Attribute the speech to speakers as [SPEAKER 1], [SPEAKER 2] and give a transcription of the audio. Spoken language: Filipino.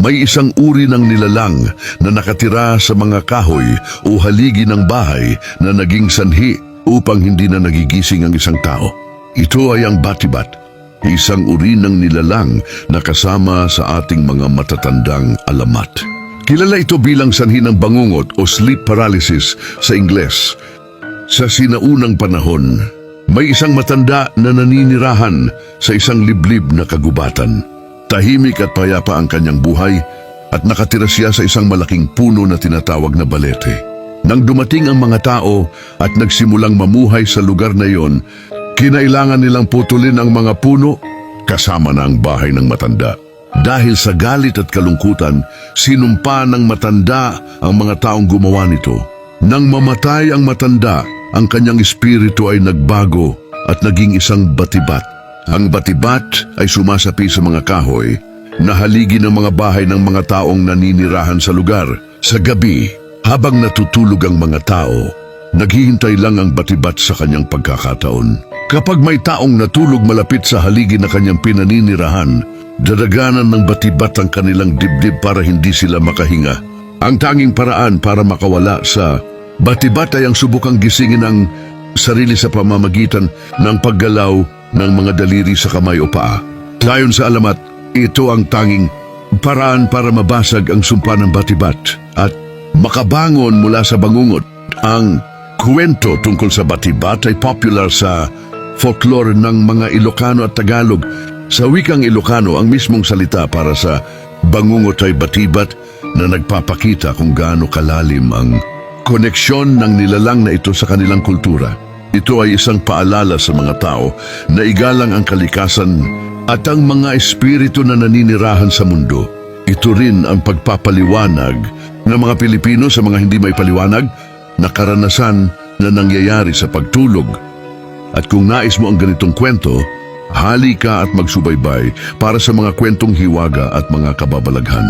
[SPEAKER 1] May isang uri ng nilalang na nakatira sa mga kahoy o haligi ng bahay na naging sanhi upang hindi na nagigising ang isang tao. Ito ay ang batibat, isang uri ng nilalang na kasama sa ating mga matatandang alamat. Kilala ito bilang sanhi ng bangungot o sleep paralysis sa Ingles. Sa sinaunang panahon, may isang matanda na naninirahan sa isang liblib na kagubatan. Tahimik at payapa ang kanyang buhay at nakatira siya sa isang malaking puno na tinatawag na balete. Nang dumating ang mga tao at nagsimulang mamuhay sa lugar na iyon, kinailangan nilang putulin ang mga puno kasama na ang bahay ng matanda. Dahil sa galit at kalungkutan, sinumpa ng matanda ang mga taong gumawa nito. Nang mamatay ang matanda, ang kanyang espiritu ay nagbago at naging isang batibat. Ang batibat ay sumasapi sa mga kahoy na haligi ng mga bahay ng mga taong naninirahan sa lugar. Sa gabi, habang natutulog ang mga tao, naghihintay lang ang batibat sa kanyang pagkakataon. Kapag may taong natulog malapit sa haligi na kanyang pinaninirahan, dadaganan ng batibat ang kanilang dibdib para hindi sila makahinga. Ang tanging paraan para makawala sa batibat ay ang subukang gisingin ang sarili sa pamamagitan ng paggalaw ng mga daliri sa kamay o paa. Layon sa alamat, ito ang tanging paraan para mabasag ang sumpa ng batibat at makabangon mula sa bangungot. Ang kwento tungkol sa batibat ay popular sa folklore ng mga Ilocano at Tagalog. Sa wikang Ilocano, ang mismong salita para sa bangungot ay batibat na nagpapakita kung gaano kalalim ang koneksyon ng nilalang na ito sa kanilang kultura. Ito ay isang paalala sa mga tao na igalang ang kalikasan at ang mga espiritu na naninirahan sa mundo. Ito rin ang pagpapaliwanag ng mga Pilipino sa mga hindi may paliwanag na karanasan na nangyayari sa pagtulog. At kung nais mo ang ganitong kwento, hali ka at magsubaybay para sa mga kwentong hiwaga at mga kababalaghan.